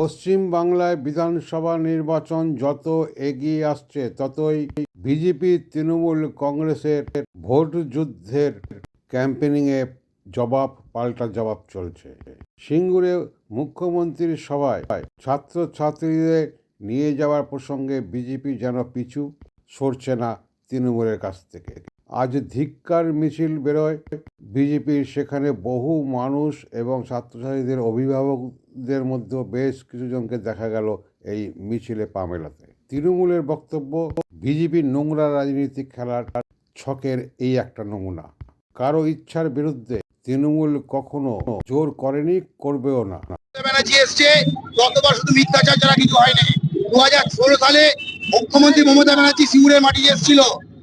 পশ্চিম বাংলায় বিধানসভা নির্বাচন যত এগিয়ে আসছে, ততই বিজেপি, তৃণমূল কংগ্রেসের ভোট যুদ্ধের ক্যাম্পেনিংয়ে জবাব, পাল্টা জবাব চলছে। সিঙ্গুরে মুখ্যমন্ত্রীর সভায় ছাত্রছাত্রীদের নিয়ে যাওয়ার প্রসঙ্গে বিজেপি যেন পিছু সরছে না তৃণমূলের কাছ থেকে। আজ ধিক্কার মিছিল বেরোয়। বিজেপির সেখানে বহু মানুষ এবং ছাত্রছাত্রীদের অভিভাবকদের মধ্যে বেশ কিছুজনকে দেখা গেল এই মিছিলে পা মেলাতে। তৃণমূলের বক্তব্য, বিজেপির নোংরা রাজনীতি খেলার ছকের এই একটা নমুনা। কারও ইচ্ছার বিরুদ্ধে তৃণমূল কখনো জোর করেনি, করবেও না। দু হাজার ষোলো সালে মুখ্যমন্ত্রী মমতা ব্যানার্জি সিঙ্গুরের মাটি এসেছিল।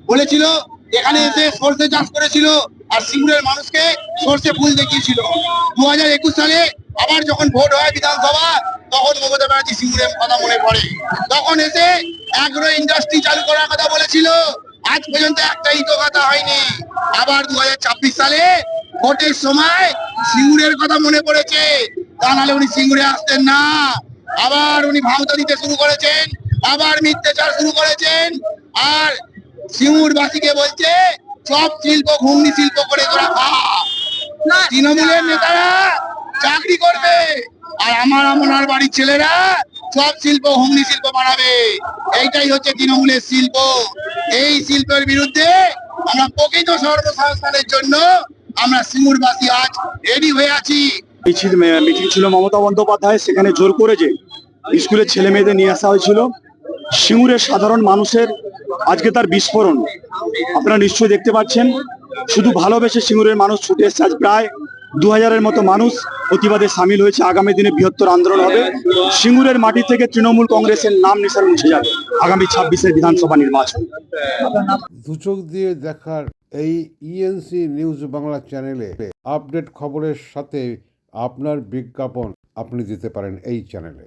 বলেছিল এখানে এসে সর্ষে চাষ করেছিল আর সিঙ্গুরের মানুষকে সর্ষে ফুল দেখিয়েছিল। দু হাজার একুশ সালে আবার যখন ভোট হয় বিধানসভা, তখন মমতা ব্যানার্জি সিঙ্গুরের কথা মনে পড়ে। তখন এসে অ্যাগ্রো ইন্ডাস্ট্রি চালু করার কথা বলেছিল। আজ পর্যন্ত একটা ইটো কথা হয়নি। আবার দু হাজার ছাব্বিশ সালে ভোটের সময় সিঙ্গুরের কথা মনে পড়েছে। তা নাহলে উনি সিঙ্গুরে আসতেন না। আবার উনি ভাওতা দিতে শুরু করেছেন। আবার মিথ্যাচার শুরু করেছেন। আর সিঙ্গুর বাসীকে বলছে চপ শিল্প ঘুমনি শিল্প করে তোরা খা। তৃণমূলের নেতারা চাকরি করবে আর আমার আমার বাড়ির ছেলেরা সব শিল্প হুমনি শিল্প বানাবে। এইটাই হচ্ছে তৃণমূলের শিল্প। এই শিল্পের বিরুদ্ধে আমরা প্রকৃত সর্বসংস্থানের জন্য আমরা সিঙ্গুরবাসী আজ রেডি হয়ে আছি। মিছিল মিটিং ছিল মমতা বন্দ্যোপাধ্যায় সেখানে জোর করে যে স্কুলের ছেলে মেয়েদের নিয়ে আসা হয়েছিল। সিঙ্গুরের সাধারণ মানুষের আজকে তার বিস্ফোরণ। আপনারা নিশ্চয়ই দেখতে পাচ্ছেন, শুধু ভালোবেসে সিঙ্গুরের মানুষ ছুটে এসছে, আজ প্রায় দু হাজারের মতো মানুষ প্রতিবাদে সামিল হয়েছে। আগামী দিনে বৃহত্তর আন্দোলন হবে। সিঙ্গুরের মাটি থেকে তৃণমূল কংগ্রেসের নাম নিশান মুছে যাবে। আগামী ছাব্বিশের বিধানসভা নির্বাচন। দুচোখ দিয়ে দেখার এই ইএনসি নিউজ বাংলা চ্যানেলে আপডেট খবরের সাথে আপনার বিজ্ঞাপন আপনি দিতে পারেন এই চ্যানেলে।